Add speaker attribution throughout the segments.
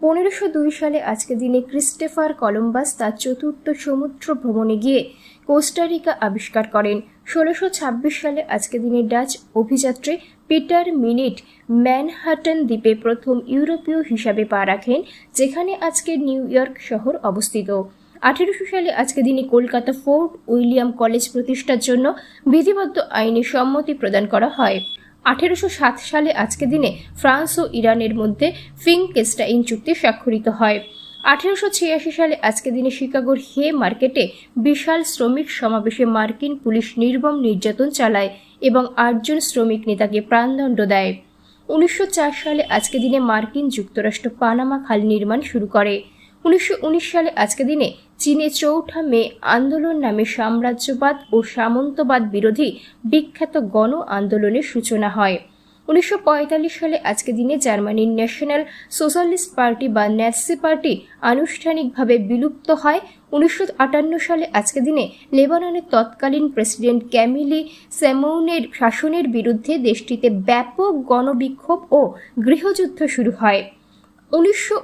Speaker 1: পনেরোশো দুই সালে আজকে দিনে ক্রিস্টেফার কলম্বাস তার চতুর্থ সমুদ্র ভ্রমণে গিয়ে কোস্টারিকা আবিষ্কার করেন। ষোলোশো ছাব্বিশ সালে আজকে দিনে ডাচ অভিযাত্রী পিটার মিনিট ম্যানহাটন দ্বীপে প্রথম ইউরোপীয় হিসাবে পা রাখেন, যেখানে আজকে নিউ ইয়র্ক শহর অবস্থিত। আঠেরোশো সালে আজকে দিনে কলকাতা ফোর্ট উইলিয়াম কলেজ প্রতিষ্ঠার জন্য বিধিবদ্ধ আইনি সম্মতি প্রদান করা হয়। আঠেরোশো সাত সালে আজকে দিনে ফ্রান্স ও ইরানের মধ্যে ফিং কেস্টাইন চুক্তি স্বাক্ষরিত হয়। আঠেরোশো ছিয়াশি সালে আজকে দিনে শিকাগোর হে মার্কেটে বিশাল শ্রমিক সমাবেশে মার্কিন পুলিশ নির্মম নির্যাতন চালায় এবং আটজন শ্রমিক নেতাকে প্রাণদণ্ড দেয়। উনিশশো চার সালে আজকে দিনে মার্কিন যুক্তরাষ্ট্র পানামা খাল নির্মাণ শুরু করে। উনিশশো উনিশ সালে আজকে দিনে চীনে চৌঠা মে আন্দোলন নামে সাম্রাজ্যবাদ ও সামন্তবাদ বিরোধী বিখ্যাত গণ আন্দোলনের সূচনা হয়। উনিশশো পঁয়তাল্লিশ সালে আজকে দিনে জার্মানির ন্যাশনাল সোশ্যালিস্ট পার্টি বা ন্যাসি পার্টি আনুষ্ঠানিকভাবে বিলুপ্ত হয়। উনিশশো আটান্ন সালে আজকে দিনে লেবাননের তৎকালীন প্রেসিডেন্ট ক্যামিলি স্যামৌনের শাসনের বিরুদ্ধে দেশটিতে ব্যাপক গণবিক্ষোভ ও গৃহযুদ্ধ শুরু হয়। উনিশশো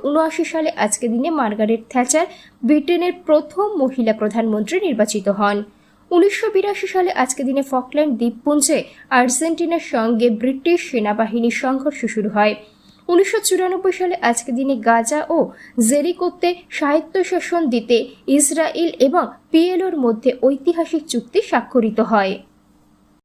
Speaker 1: সালে আজকে দিনে মার্গারেট থ্যাচার ব্রিটেনের প্রথম মহিলা প্রধানমন্ত্রী নির্বাচিত হন। উনিশশো বিরাশি সালে আজকে দিনে ফকল্যান্ড দ্বীপপুঞ্জে আর্জেন্টিনার সঙ্গে ব্রিটিশ সেনাবাহিনীর সংঘর্ষ শুরু হয়। উনিশশো চুরানব্বই সালে আজকে দিনে গাজা ও জেরিকোতে স্বায়ত্তশাসন দিতে ইসরায়েল এবং পিএলওর মধ্যে ঐতিহাসিক চুক্তি স্বাক্ষরিত হয়।